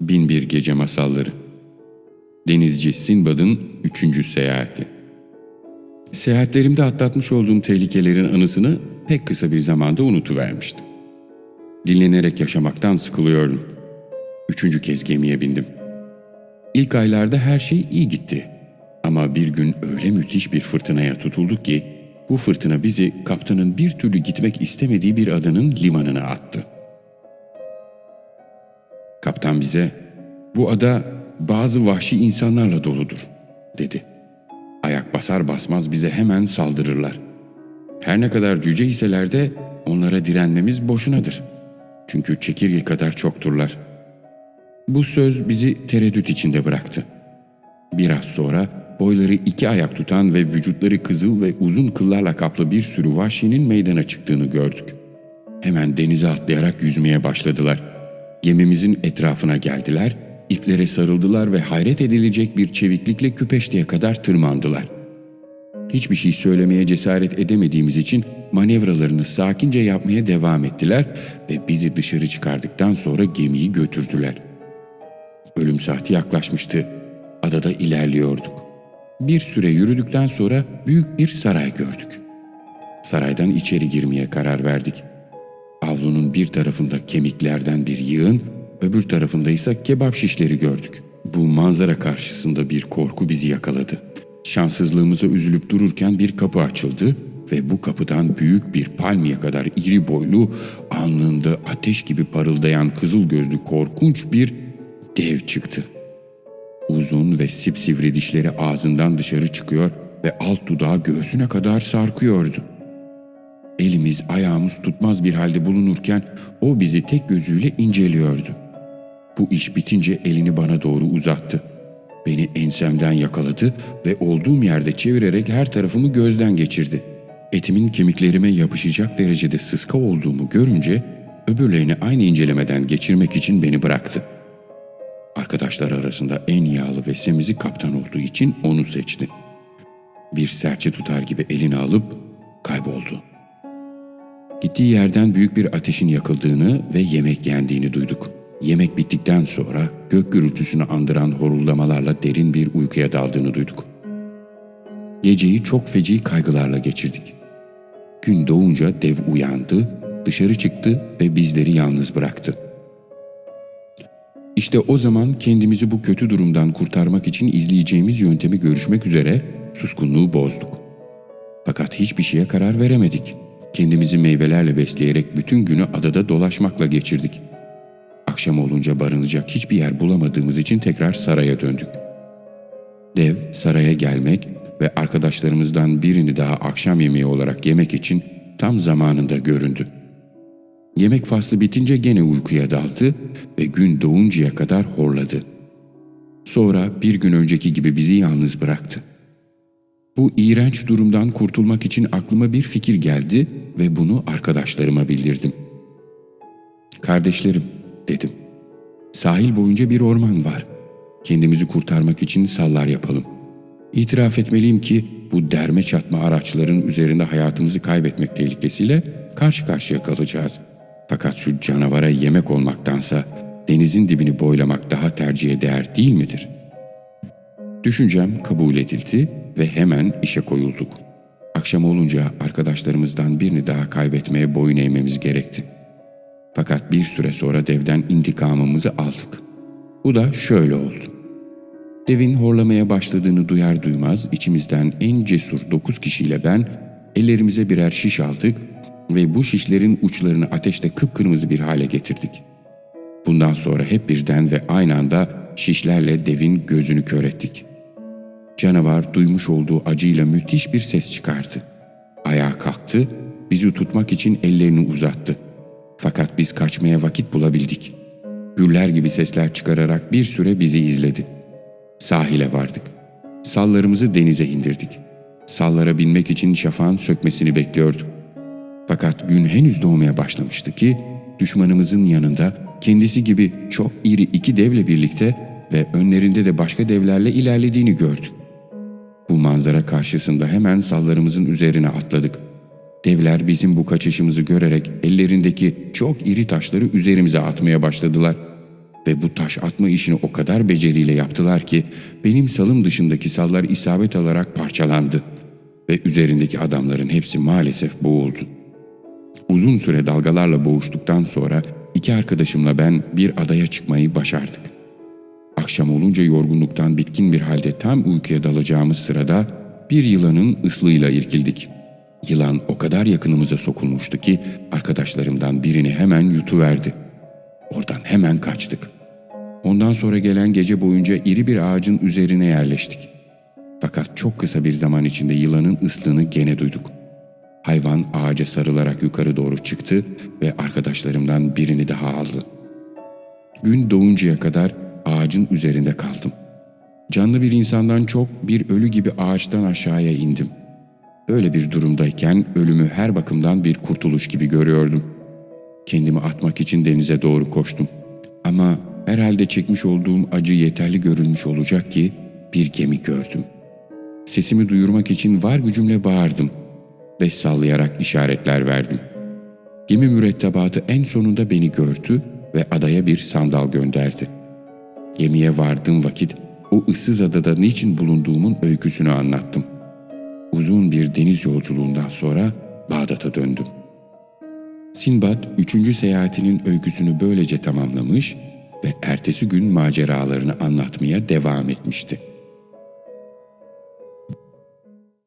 Binbir Gece Masalları Denizci Sinbad'ın üçüncü seyahati Seyahatlerimde atlatmış olduğum tehlikelerin anısını pek kısa bir zamanda unutuvermiştim. Dinlenerek yaşamaktan sıkılıyordum. Üçüncü kez gemiye bindim. İlk aylarda her şey iyi gitti. Ama bir gün öyle müthiş bir fırtınaya tutulduk ki bu fırtına bizi kaptanın bir türlü gitmek istemediği bir adanın limanına attı. Kaptan bize bu ada bazı vahşi insanlarla doludur dedi. Ayak basar basmaz bize hemen saldırırlar. Her ne kadar cüce iseler de onlara direnmemiz boşunadır. Çünkü çekirge kadar çokturlar. Bu söz bizi tereddüt içinde bıraktı. Biraz sonra boyları iki ayak tutan ve vücutları kızıl ve uzun kıllarla kaplı bir sürü vahşinin meydana çıktığını gördük. Hemen denize atlayarak yüzmeye başladılar. Gemimizin etrafına geldiler, iplere sarıldılar ve hayret edilecek bir çeviklikle küpeşteye kadar tırmandılar. Hiçbir şey söylemeye cesaret edemediğimiz için manevralarını sakince yapmaya devam ettiler ve bizi dışarı çıkardıktan sonra gemiyi götürdüler. Ölüm saati yaklaşmıştı. Adada ilerliyorduk. Bir süre yürüdükten sonra büyük bir saray gördük. Saraydan içeri girmeye karar verdik. Avlunun bir tarafında kemiklerden bir yığın, öbür tarafında ise kebap şişleri gördük. Bu manzara karşısında bir korku bizi yakaladı. Şanssızlığımıza üzülüp dururken bir kapı açıldı ve bu kapıdan büyük bir palmiye kadar iri boylu, alnında ateş gibi parıldayan kızıl gözlü korkunç bir dev çıktı. Uzun ve sipsivri dişleri ağzından dışarı çıkıyor ve alt dudağı göğsüne kadar sarkıyordu. Elimiz ayağımız tutmaz bir halde bulunurken o bizi tek gözüyle inceliyordu. Bu iş bitince elini bana doğru uzattı. Beni ensemden yakaladı ve olduğum yerde çevirerek her tarafımı gözden geçirdi. Etimin kemiklerime yapışacak derecede sıska olduğumu görünce öbürlerini aynı incelemeden geçirmek için beni bıraktı. Arkadaşlar arasında en yağlı ve semizi kaptan olduğu için onu seçti. Bir serçe tutar gibi elini alıp kayboldu. Gittiği yerden büyük bir ateşin yakıldığını ve yemek yendiğini duyduk. Yemek bittikten sonra gök gürültüsünü andıran horullamalarla derin bir uykuya daldığını duyduk. Geceyi çok feci kaygılarla geçirdik. Gün doğunca dev uyandı, dışarı çıktı ve bizleri yalnız bıraktı. İşte o zaman kendimizi bu kötü durumdan kurtarmak için izleyeceğimiz yöntemi görüşmek üzere suskunluğu bozduk. Fakat hiçbir şeye karar veremedik. Kendimizi meyvelerle besleyerek bütün günü adada dolaşmakla geçirdik. Akşam olunca barınacak hiçbir yer bulamadığımız için tekrar saraya döndük. Dev saraya gelmek ve arkadaşlarımızdan birini daha akşam yemeği olarak yemek için tam zamanında göründü. Yemek faslı bitince gene uykuya daldı ve gün doğuncaya kadar horladı. Sonra bir gün önceki gibi bizi yalnız bıraktı. Bu iğrenç durumdan kurtulmak için aklıma bir fikir geldi ve bunu arkadaşlarıma bildirdim. Kardeşlerim, dedim. Sahil boyunca bir orman var. Kendimizi kurtarmak için sallar yapalım. İtiraf etmeliyim ki bu derme çatma araçların üzerinde hayatımızı kaybetmek tehlikesiyle karşı karşıya kalacağız. Fakat şu canavara yemek olmaktansa denizin dibini boylamak daha tercihe değer değil midir? Düşüncem kabul edildi ve hemen işe koyulduk. Akşam olunca arkadaşlarımızdan birini daha kaybetmeye boyun eğmemiz gerekti. Fakat bir süre sonra devden intikamımızı aldık. Bu da şöyle oldu. Devin horlamaya başladığını duyar duymaz içimizden en cesur dokuz kişiyle ben ellerimize birer şiş aldık ve bu şişlerin uçlarını ateşte kıpkırmızı bir hale getirdik. Bundan sonra hep birden ve aynı anda şişlerle devin gözünü kör ettik. Canavar duymuş olduğu acıyla müthiş bir ses çıkardı. Ayağa kalktı, bizi tutmak için ellerini uzattı. Fakat biz kaçmaya vakit bulabildik. Güller gibi sesler çıkararak bir süre bizi izledi. Sahile vardık. Sallarımızı denize indirdik. Sallara binmek için şafağın sökmesini bekliyorduk. Fakat gün henüz doğmaya başlamıştı ki düşmanımızın yanında kendisi gibi çok iri iki devle birlikte ve önlerinde de başka devlerle ilerlediğini gördük. Bu manzara karşısında hemen sallarımızın üzerine atladık. Devler bizim bu kaçışımızı görerek ellerindeki çok iri taşları üzerimize atmaya başladılar. ve bu taş atma işini o kadar beceriyle yaptılar ki benim salım dışındaki sallar isabet alarak parçalandı ve üzerindeki adamların hepsi maalesef boğuldu. Uzun süre dalgalarla boğuştuktan sonra iki arkadaşımla ben bir adaya çıkmayı başardık. Akşam olunca yorgunluktan bitkin bir halde tam uykuya dalacağımız sırada bir yılanın ıslığıyla irkildik. Yılan o kadar yakınımıza sokulmuştu ki arkadaşlarımdan birini hemen yutuverdi. Oradan hemen kaçtık. Ondan sonra gelen gece boyunca iri bir ağacın üzerine yerleştik. Fakat çok kısa bir zaman içinde yılanın ıslığını gene duyduk. Hayvan ağaca sarılarak yukarı doğru çıktı ve arkadaşlarımdan birini daha aldı. Gün doğuncaya kadar ağacın üzerinde kaldım. Canlı bir insandan çok bir ölü gibi ağaçtan aşağıya indim. Böyle bir durumdayken ölümü her bakımdan bir kurtuluş gibi görüyordum. Kendimi atmak için denize doğru koştum. Ama herhalde çekmiş olduğum acı yeterli görülmüş olacak ki bir gemi gördüm. Sesimi duyurmak için var gücümle bağırdım ve sallayarak işaretler verdim. Gemi mürettebatı en sonunda beni gördü ve adaya bir sandal gönderdi. Gemiye vardığım vakit o ıssız adada niçin bulunduğumun öyküsünü anlattım. Uzun bir deniz yolculuğundan sonra Bağdat'a döndüm. Sinbad üçüncü seyahatinin öyküsünü böylece tamamlamış ve ertesi gün maceralarını anlatmaya devam etmişti.